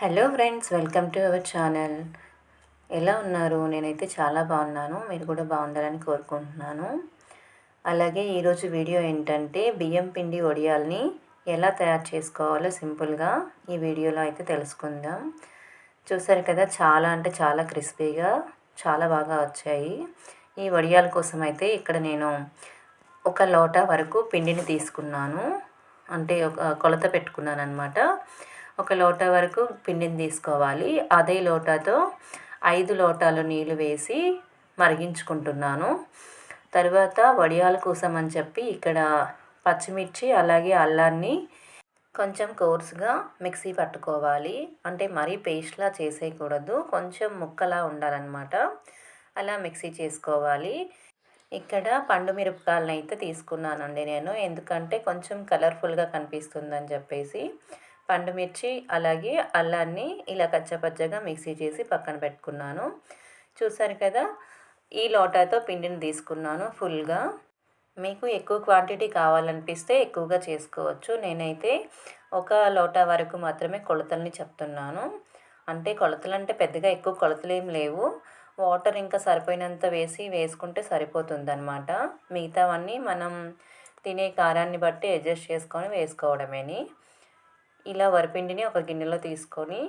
Hello friends welcome to our channel ఎలా ఉన్నారు? నేనైతే చాలా బాగున్నాను. మీరు కూడా బాగుండాలని కోరుకుంటున్నాను. అలాగే ఈరోజు వీడియో ఏంటంటే బియ్యం పిండి వడియాల్ని ఎలా తయారు చేసుకోవాలో సింపుల్గా ఈ వీడియోలో అయితే తెలుసుకుందాం. చూసారు కదా చాలా అంటే చాలా క్రిస్పీగా చాలా బాగా వచ్చాయి. ఈ వడియాల కోసం అయితే ఇక్కడ నేను ఒక లోటా వరకు పిండిని తీసుకున్నాను. అంటే ఒక కొలత పెట్టుకున్నాను అనమాట ఒక లోటా వరకు పిండిని తీసుకోవాలి. అదే లోటాతో ఐదు లోటాలు నీళ్ళు వేసి మరిగించుకుంటున్నాను. తర్వాత వడియాల కోసం అని చెప్పి ఇక్కడ పచ్చిమిర్చి అలాగే అల్లాన్ని కొంచెం కోర్సుగా మిక్సీ పట్టుకోవాలి. అంటే మరీ పేస్ట్లా చేసేయకూడదు. కొంచెం ముక్కలా ఉండాలన్నమాట. అలా మిక్సీ చేసుకోవాలి. ఇక్కడ పండు మిరపకాయలను అయితే తీసుకున్నానండి నేను. ఎందుకంటే కొంచెం కలర్ఫుల్గా కనిపిస్తుందని చెప్పేసి పండుమిర్చి అలాగే అల్లాన్ని ఇలా కచ్చపచ్చగా మిక్సీ చేసి పక్కన పెట్టుకున్నాను. చూసారు కదా ఈ లోటాతో పిండిని తీసుకున్నాను ఫుల్గా. మీకు ఎక్కువ క్వాంటిటీ కావాలనిపిస్తే ఎక్కువగా చేసుకోవచ్చు. నేనైతే ఒక లోటా వరకు మాత్రమే కొలతల్ని చెప్తున్నాను. అంటే కొలతలు అంటే పెద్దగా ఎక్కువ కొలతలు ఏం లేవు. వాటర్ ఇంకా సరిపోయినంత వేసి వేసుకుంటే సరిపోతుంది అనమాట మిగతావన్నీ మనం తినే కారాన్ని బట్టి అడ్జస్ట్ చేసుకొని వేసుకోవడమేని. ఇలా వరిపిండిని ఒక గిన్నెలో తీసుకొని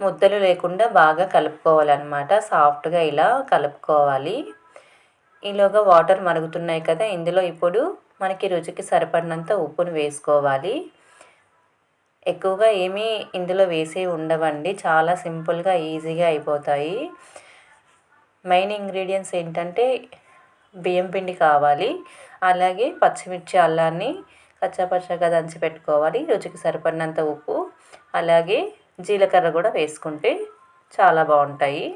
ముద్దలు లేకుండా బాగా కలుపుకోవాలన్నమాట. సాఫ్ట్గా ఇలా కలుపుకోవాలి. ఈలోగా వాటర్ మరుగుతున్నాయి కదా ఇందులో ఇప్పుడు మనకి రుచికి సరిపడినంత ఉప్పును వేసుకోవాలి. ఎక్కువగా ఏమీ ఇందులో వేసే ఉండవండి. చాలా సింపుల్గా ఈజీగా అయిపోతాయి. మెయిన్ ఇంగ్రీడియంట్స్ ఏంటంటే బియ్యం పిండి కావాలి. అలాగే పచ్చిమిర్చి అల్లాన్ని కచ్చాపచ్చగా దంచి పెట్టుకోవాలి రుచికి సరిపడినంత ఉప్పు అలాగే జీలకర్ర కూడా వేసుకుంటే చాలా బాగుంటాయి.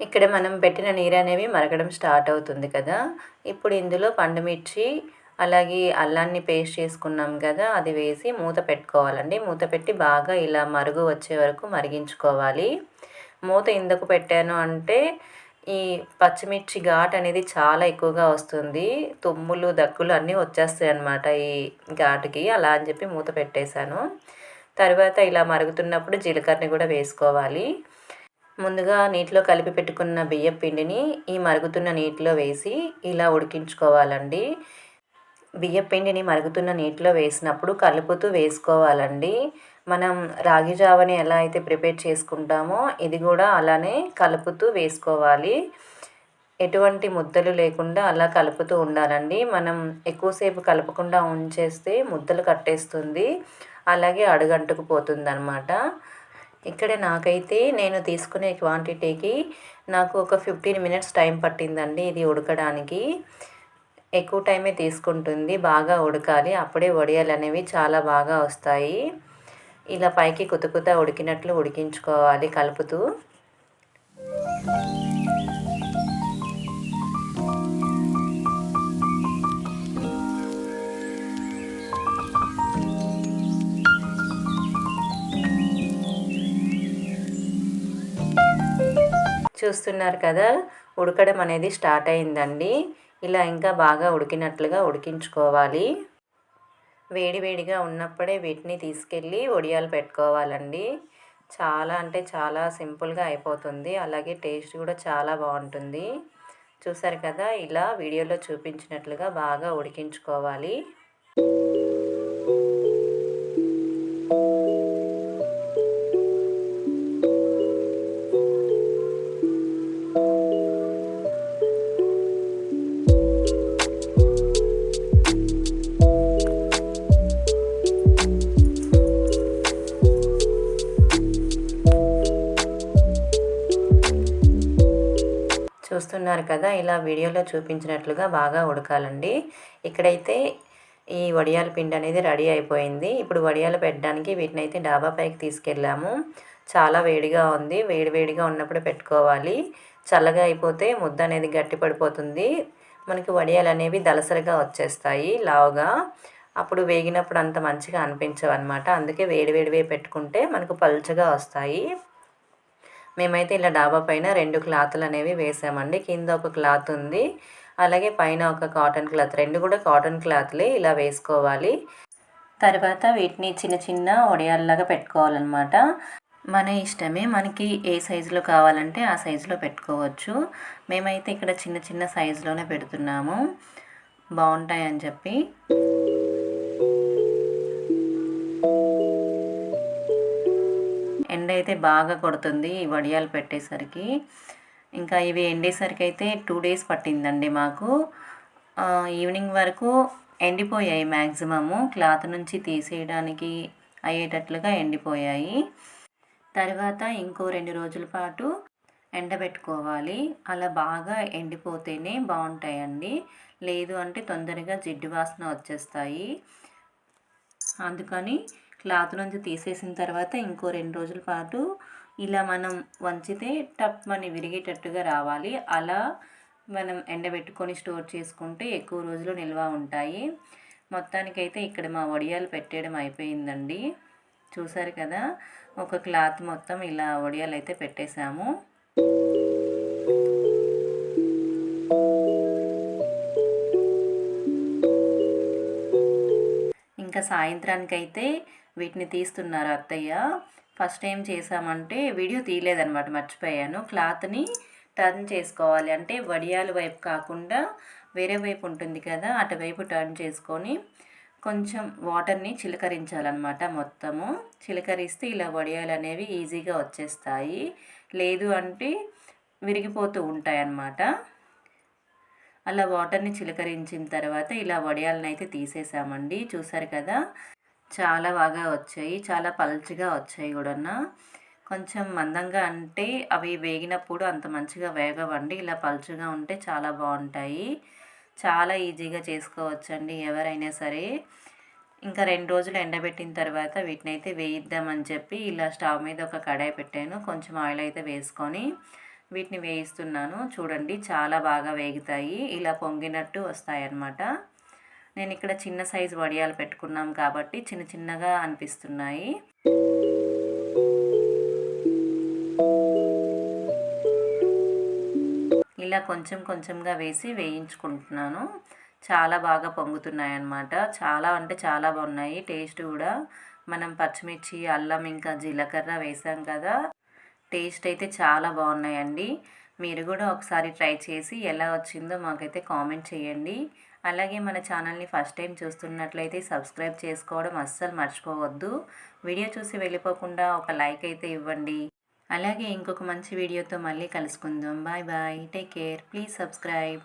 ఇక్కడ మనం పెట్టిన నీరు అనేవి మరగడం స్టార్ట్ అవుతుంది కదా. ఇప్పుడు ఇందులో పండుమిర్చి అలాగే అల్లాన్ని పేస్ట్ చేసుకున్నాం కదా అది వేసి మూత పెట్టుకోవాలండి. మూత పెట్టి బాగా ఇలా మరుగు వచ్చే వరకు మరిగించుకోవాలి. మూత ఎందుకు పెట్టాను అంటే ఈ పచ్చిమిర్చి ఘాట్ అనేది చాలా ఎక్కువగా వస్తుంది. తుమ్ములు దగ్గులు అన్నీ వచ్చేస్తాయి అన్నమాట ఈ ఘాటుకి. అలా అని చెప్పి మూత పెట్టేశాను. తర్వాత ఇలా మరుగుతున్నప్పుడు జీలకర్రని కూడా వేసుకోవాలి. ముందుగా నీటిలో కలిపి పెట్టుకున్న బియ్యం పిండిని ఈ మరుగుతున్న నీటిలో వేసి ఇలా ఉడికించుకోవాలండి. బియ్యం పిండిని మరుగుతున్న నీటిలో వేసినప్పుడు కలుపుతూ వేసుకోవాలండి. మనం రాగి జావని ఎలా అయితే ప్రిపేర్ చేసుకుంటామో ఇది కూడా అలానే కలుపుతూ వేసుకోవాలి. ఎటువంటి ముద్దలు లేకుండా అలా కలుపుతూ ఉండాలండి. మనం ఎక్కువసేపు కలపకుండా ఉంచేస్తే ముద్దలు కట్టేస్తుంది. అలాగే అడుగంటుకు పోతుంది అనమాట ఇక్కడ నాకైతే నేను తీసుకునే క్వాంటిటీకి నాకు ఒక ఫిఫ్టీన్ మినిట్స్ టైం పట్టిందండి ఇది ఉడకడానికి. ఎక్కువ టైమే తీసుకుంటుంది. బాగా ఉడకాలి. అప్పుడే వడియాలు అనేవి చాలా బాగా వస్తాయి. ఇలా పైకి కుతకుత ఉడికినట్లు ఉడికించుకోవాలి కలుపుతూ. చూస్తున్నారు కదా ఉడకడం అనేది స్టార్ట్ అయిందండి. ఇలా ఇంకా బాగా ఉడికినట్లుగా ఉడికించుకోవాలి. వేడివేడిగా ఉన్నప్పుడే వీటిని తీసుకెళ్ళి వడియాలు పెట్టుకోవాలండి. చాలా అంటే చాలా సింపుల్గా అయిపోతుంది. అలాగే టేస్ట్ కూడా చాలా బాగుంటుంది. చూసారు కదా ఇలా వీడియోలో చూపించినట్లుగా బాగా ఉడికించుకోవాలి. చూస్తున్నారు కదా ఇలా వీడియోలో చూపించినట్లుగా బాగా ఉడకాలండి. ఇక్కడైతే ఈ వడియాల పిండి అనేది రెడీ అయిపోయింది. ఇప్పుడు వడియాలు పెట్టడానికి వీటిని అయితే డాబా పైకి తీసుకెళ్ళాము. చాలా వేడిగా ఉంది. వేడి వేడిగా ఉన్నప్పుడు పెట్టుకోవాలి. చల్లగా అయిపోతే ముద్ద అనేది గట్టి పడిపోతుంది. మనకి వడియాలు అనేవి దలసరిగా వచ్చేస్తాయి లావుగా. అప్పుడు వేగినప్పుడు అంత మంచిగా అనిపించవు అనమాట అందుకే వేడివేడివే పెట్టుకుంటే మనకు పలుచగా వస్తాయి. మేమైతే ఇలా డాబా పైన రెండు క్లాతులు అనేవి వేసామండి. కింద ఒక క్లాత్ ఉంది. అలాగే పైన ఒక కాటన్ క్లాత్. రెండు కూడా కాటన్ క్లాత్లే ఇలా వేసుకోవాలి. తర్వాత వీటిని చిన్న చిన్న వడియాల్లాగా పెట్టుకోవాలన్నమాట. మన ఇష్టమే మనకి ఏ సైజులో కావాలంటే ఆ సైజులో పెట్టుకోవచ్చు. మేమైతే ఇక్కడ చిన్న చిన్న సైజులోనే పెడుతున్నాము. బాగుంటాయని చెప్పి. అయితే బాగా కొడుతుంది ఈ వడియాలు పెట్టేసరికి. ఇంకా ఇవి ఎండేసరికి అయితే టూ డేస్ పట్టిందండి మాకు. ఈవినింగ్ వరకు ఎండిపోయాయి మ్యాక్సిమము క్లాత్ నుంచి తీసేయడానికి అయ్యేటట్లుగా ఎండిపోయాయి. తర్వాత ఇంకో రెండు రోజుల పాటు ఎండబెట్టుకోవాలి. అలా బాగా ఎండిపోతేనే బాగుంటాయండి. లేదు అంటే తొందరగా జిడ్డు వాసన వచ్చేస్తాయి. అందుకని క్లాత్ నుంచి తీసేసిన తర్వాత ఇంకో రెండు రోజుల పాటు ఇలా మనం వంచితే టప్ మని విరిగేటట్టుగా రావాలి. అలా మనం ఎండబెట్టుకొని స్టోర్ చేసుకుంటే ఎక్కువ రోజులు నిల్వ ఉంటాయి. మొత్తానికైతే ఇక్కడ మా వడియాలు పెట్టేయడం అయిపోయిందండి. చూసారు కదా? ఒక క్లాత్ మొత్తం ఇలా వడియాలు అయితే పెట్టేశాము. ఇంకా సాయంత్రానికైతే వీటిని తీస్తున్నారు అత్తయ్య. ఫస్ట్ ఏం చేసామంటే వీడియో తీయలేదనమాట మర్చిపోయాను. క్లాత్ని టర్న్ చేసుకోవాలి. అంటే వడియాల వైపు కాకుండా వేరే వైపు ఉంటుంది కదా అటువైపు టర్న్ చేసుకొని కొంచెం వాటర్ని చిలకరించాలన్నమాట మొత్తము. చిలకరిస్తే ఇలా వడియాలు అనేవి ఈజీగా వచ్చేస్తాయి. లేదు అంటే విరిగిపోతూ ఉంటాయి అన్నమాట అలా వాటర్ని చిలకరించిన తర్వాత ఇలా వడియాలను అయితే తీసేసామండి. చూసారు కదా? చాలా బాగా వచ్చాయి. చాలా పల్చగా వచ్చాయి కూడా కొంచెం మందంగా అంటే అవి వేగినప్పుడు అంత మంచిగా వేగవండి. ఇలా పలుచగా ఉంటే చాలా బాగుంటాయి. చాలా ఈజీగా చేసుకోవచ్చండి ఎవరైనా సరే. ఇంకా రెండు రోజులు ఎండబెట్టిన తర్వాత వీటిని అయితే వేయిద్దామని చెప్పి ఇలా స్టవ్ మీద ఒక కడాయి పెట్టాను. కొంచెం ఆయిల్ అయితే వేసుకొని వీటిని వేయిస్తున్నాను. చూడండి చాలా బాగా వేగుతాయి. ఇలా పొంగినట్టు వస్తాయి అన్నమాట నేను ఇక్కడ చిన్న సైజు వడియాలు పెట్టుకున్నాం కాబట్టి చిన్న చిన్నగా అనిపిస్తున్నాయి. ఇలా కొంచెం కొంచెంగా వేసి వేయించుకుంటున్నాను. చాలా బాగా పొంగుతున్నాయి అన్నమాట చాలా అంటే చాలా బాగున్నాయి. టేస్ట్ కూడా మనం పచ్చిమిర్చి అల్లం ఇంకా జీలకర్ర వేసాం కదా. టేస్ట్ అయితే చాలా బాగున్నాయండి. మీరు కూడా ఒకసారి ట్రై చేసి ఎలా వచ్చిందో మాకైతే కామెంట్ చేయండి. అలాగే మన ఛానల్ని ఫస్ట్ టైం చూస్తున్నట్లయితే సబ్స్క్రైబ్ చేసుకోవడం అస్సలు మర్చిపోవద్దు. వీడియో చూసి వెళ్ళిపోకుండా ఒక లైక్ అయితే ఇవ్వండి. అలాగే ఇంకొక మంచి వీడియోతో మళ్ళీ కలుసుకుందాం. Bye bye. Take care. Please subscribe.